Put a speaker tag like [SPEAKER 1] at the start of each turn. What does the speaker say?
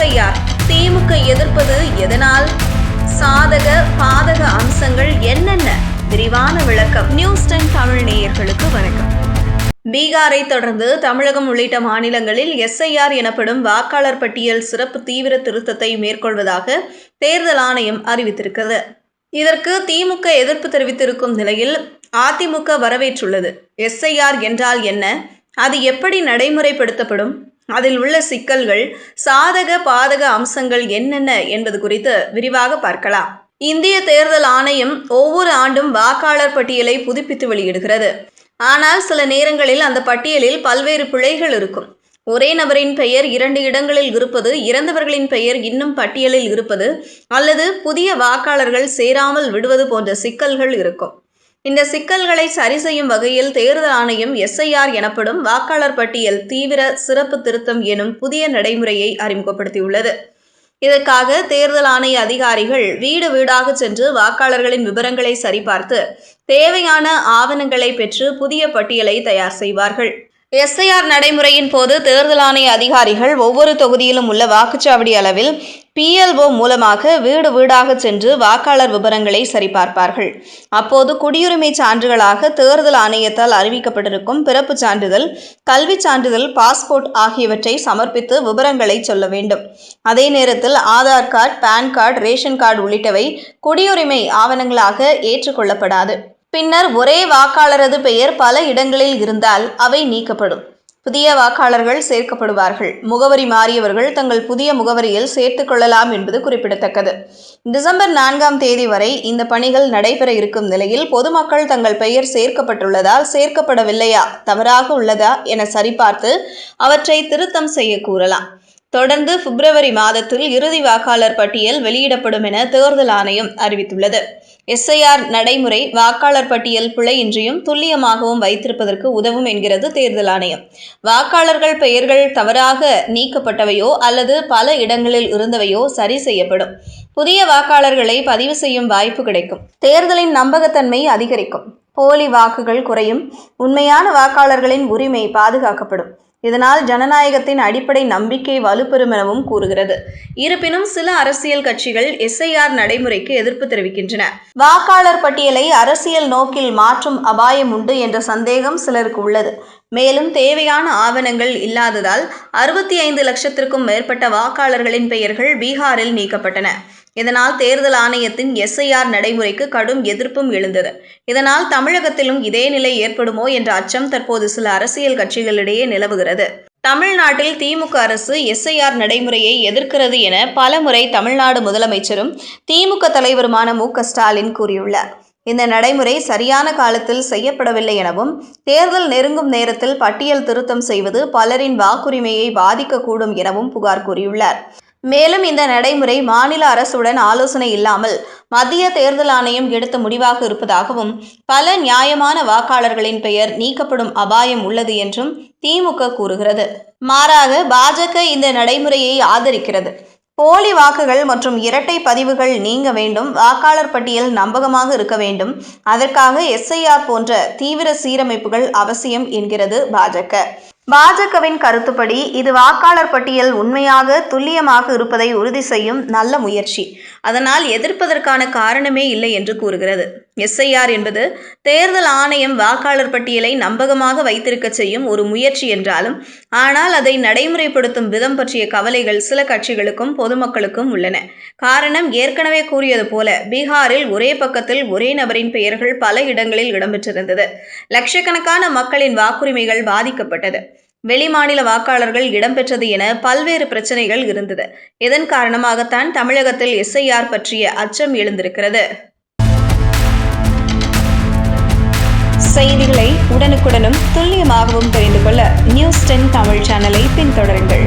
[SPEAKER 1] SIR திமுக எதிர்ப்பது எதனால்? சாதக பாதக அம்சங்கள் என்னென்ன? விரிவான விளக்கம். நியூஸ் டைம் தமிழ் நேயர்களுக்கு வணக்கம். பீகாரை தொடர்ந்து தமிழகம் உள்ளிட்ட மாநிலங்களில் எஸ்ஐஆர் எனப்படும் வாக்காளர் பட்டியல் சிறப்பு தீவிர திருத்தத்தை மேற்கொள்வதாக தேர்தல் ஆணையம் அறிவித்திருக்கிறது. இதற்கு திமுக எதிர்ப்பு தெரிவித்திருக்கும் நிலையில் அதிமுக வரவேற்றுள்ளது. எஸ்ஐஆர் என்றால் என்ன? அது எப்படி நடைமுறைப்படுத்தப்படும்? அதில் உள்ள சிக்கல்கள் சாதக பாதக அம்சங்கள் என்னென்ன என்பது குறித்து விரிவாக பார்க்கலாம். இந்திய தேர்தல் ஆணையம் ஒவ்வொரு ஆண்டும் வாக்காளர் பட்டியலை புதுப்பித்து வெளியிடுகிறது. ஆனால் சில நேரங்களில் அந்த பட்டியலில் பல்வேறு பிழைகள் இருக்கும். ஒரே நபரின் பெயர் இரண்டு இடங்களில் இருப்பது இறந்தவர்களின் பெயர் இன்னும் பட்டியலில் இருப்பது அல்லது புதிய வாக்காளர்கள் சேராமல் விடுவது போன்ற சிக்கல்கள் இருக்கும். இந்த சிக்கல்களை சரி செய்யும் வகையில் தேர்தல் ஆணையம் எஸ்ஐஆர் எனப்படும் வாக்காளர் பட்டியல் தீவிர சிறப்பு திருத்தம் எனும் புதிய நடைமுறையை அறிமுகப்படுத்தியுள்ளது. இதற்காக தேர்தல் ஆணைய அதிகாரிகள் வீடு வீடாக சென்று வாக்காளர்களின் விவரங்களை சரிபார்த்து தேவையான ஆவணங்களை பெற்று புதிய பட்டியலை தயார் செய்வார்கள். எஸ்ஐஆர் நடைமுறையின் போது தேர்தல் ஆணைய அதிகாரிகள் ஒவ்வொரு தொகுதியிலும் உள்ள வாக்குச்சாவடி அளவில் பிஎல்ஓ மூலமாக வீடு வீடாக சென்று வாக்காளர் விவரங்களை சரிபார்ப்பார்கள். அப்போது குடியுரிமை சான்றுகளாக தேர்தல் ஆணையத்தால் அறிவிக்கப்பட்டிருக்கும் பிறப்புச் சான்றிதழ் கல்விச் சான்றிதழ் பாஸ்போர்ட் ஆகியவற்றை சமர்ப்பித்து விவரங்களை சொல்ல வேண்டும். அதே நேரத்தில் Aadhaar card PAN card ration card உள்ளிட்டவை குடியுரிமை ஆவணங்களாக ஏற்றுக்கொள்ளப்படாது. பின்னர் ஒரே வாக்காளரது பெயர் பல இடங்களில் இருந்தால் அவை நீக்கப்படும். புதிய வாக்காளர்கள் சேர்க்கப்படுவார்கள். முகவரி மாறியவர்கள் தங்கள் புதிய முகவரியில் சேர்த்துக் கொள்ளலாம் என்பது குறிப்பிடத்தக்கது. டிசம்பர் நான்காம் தேதி வரை இந்த பணிகள் நடைபெற இருக்கும் நிலையில் பொதுமக்கள் தங்கள் பெயர் சேர்க்கப்பட்டுள்ளதால் சேர்க்கப்படவில்லையா? தவறாக உள்ளதா? என சரிபார்த்து அவற்றை திருத்தம் செய்ய கூறலாம். தொடர்ந்து பிப்ரவரி மாதத்தில் இறுதி வாக்காளர் பட்டியல் வெளியிடப்படும் என தேர்தல் ஆணையம் அறிவித்துள்ளது. எஸ்ஐஆர் நடைமுறை வாக்காளர் பட்டியல் பிழையின்றியும் துல்லியமாகவும் வைத்திருப்பதற்கு உதவும் என்கிறது தேர்தல் ஆணையம். வாக்காளர்கள் பெயர்கள் தவறாக நீக்கப்பட்டவையோ அல்லது பல இடங்களில் இருந்தவையோ சரி செய்யப்படும். புதிய வாக்காளர்களை பதிவு செய்யும் வாய்ப்பு கிடைக்கும். தேர்தலின் நம்பகத்தன்மை அதிகரிக்கும். போலி வாக்குகள் குறையும். உண்மையான வாக்காளர்களின் உரிமை பாதுகாக்கப்படும். இதனால் ஜனநாயகத்தின் அடிப்படை நம்பிக்கை வலுப்பெறும் எனவும் கூறுகிறது. இருப்பினும் சில அரசியல் கட்சிகள் எஸ்ஐஆர் நடைமுறைக்கு எதிர்ப்பு தெரிவிக்கின்றன. வாக்காளர் பட்டியலை அரசியல் நோக்கில் மாற்றும் அபாயம் உண்டு என்ற சந்தேகம் சிலருக்கு உள்ளது. மேலும் தேவையான ஆவணங்கள் இல்லாததால் அறுபத்தி ஐந்து லட்சத்திற்கும் மேற்பட்ட வாக்காளர்களின் பெயர்கள் பீகாரில் நீக்கப்பட்டன. இதனால் தேர்தல் ஆணையத்தின் எஸ்ஐஆர் நடைமுறைக்கு கடும் எதிர்ப்பும் எழுந்தது. இதனால் தமிழகத்திலும் இதே நிலை ஏற்படுமோ என்ற அச்சம் தற்போது சில அரசியல் கட்சிகளிடையே நிலவுகிறது. தமிழ்நாட்டில் திமுக அரசு எஸ்ஐஆர் நடைமுறையை எதிர்க்கிறது என பலமுறை தமிழ்நாடு முதலமைச்சரும் திமுக தலைவருமான மு. ஸ்டாலின் கூறியுள்ளார். இந்த நடைமுறை சரியான காலத்தில் செய்யப்படவில்லை எனவும் தேர்தல் நெருங்கும் நேரத்தில் பட்டியல் திருத்தம் செய்வது பலரின் வாக்குரிமையை பாதிக்கக்கூடும் எனவும் புகார் கூறியுள்ளார். மேலும் இந்த நடைமுறை மாநில அரசுடன் ஆலோசனை இல்லாமல் மத்திய தேர்தல் ஆணையம் எடுத்த முடிவாக இருப்பதாகவும் பல நியாயமான வாக்காளர்களின் பெயர் நீக்கப்படும் அபாயம் உள்ளது என்றும் திமுக கூறுகிறது. மாறாக பாஜக இந்த நடைமுறையை ஆதரிக்கிறது. போலி வாக்குகள் மற்றும் இரட்டை பதிவுகள் நீங்க வேண்டும் வாக்காளர் பட்டியல் நம்பகமாக இருக்க வேண்டும். அதற்காக எஸ்ஐஆர் போன்ற தீவிர சீரமைப்புகள் அவசியம் என்கிறது பாஜக. பாஜகவின் கருத்துப்படி இது வாக்காளர் பட்டியல் உண்மையாக துல்லியமாக இருப்பதை உறுதி செய்யும் நல்ல முயற்சி. அதனால் எதிர்ப்பதற்கான காரணமே இல்லை என்று கூறுகிறது. எஸ்ஐஆர் என்பது தேர்தல் ஆணையம் வாக்காளர் பட்டியலை நம்பகமாக வைத்திருக்க செய்யும் ஒரு முயற்சி என்றாலும் ஆனால் அதை நடைமுறைப்படுத்தும் விதம் பற்றிய கவலைகள் சில கட்சிகளுக்கும் பொதுமக்களுக்கும் உள்ளன. காரணம் ஏற்கனவே கூறியது போல பீகாரில் ஒரே பக்கத்தில் ஒரே நபரின் பெயர்கள் பல இடங்களில் இடம்பெற்றிருந்தது. லட்சக்கணக்கான மக்களின் வாக்குரிமைகள் பாதிக்கப்பட்டது. வெளிமாநில வாக்காளர்கள் இடம்பெற்றது என பல்வேறு பிரச்சனைகள் இருந்தது. இதன் காரணமாகத்தான் தமிழகத்தில் எஸ்ஐஆர் பற்றிய அச்சம் எழுந்திருக்கிறது. செய்திகளை உடனுக்குடனும் துல்லியமாகவும் தெரிந்து கொள்ள நியூஸ் டென் தமிழ் சேனலை பின்தொடருங்கள்.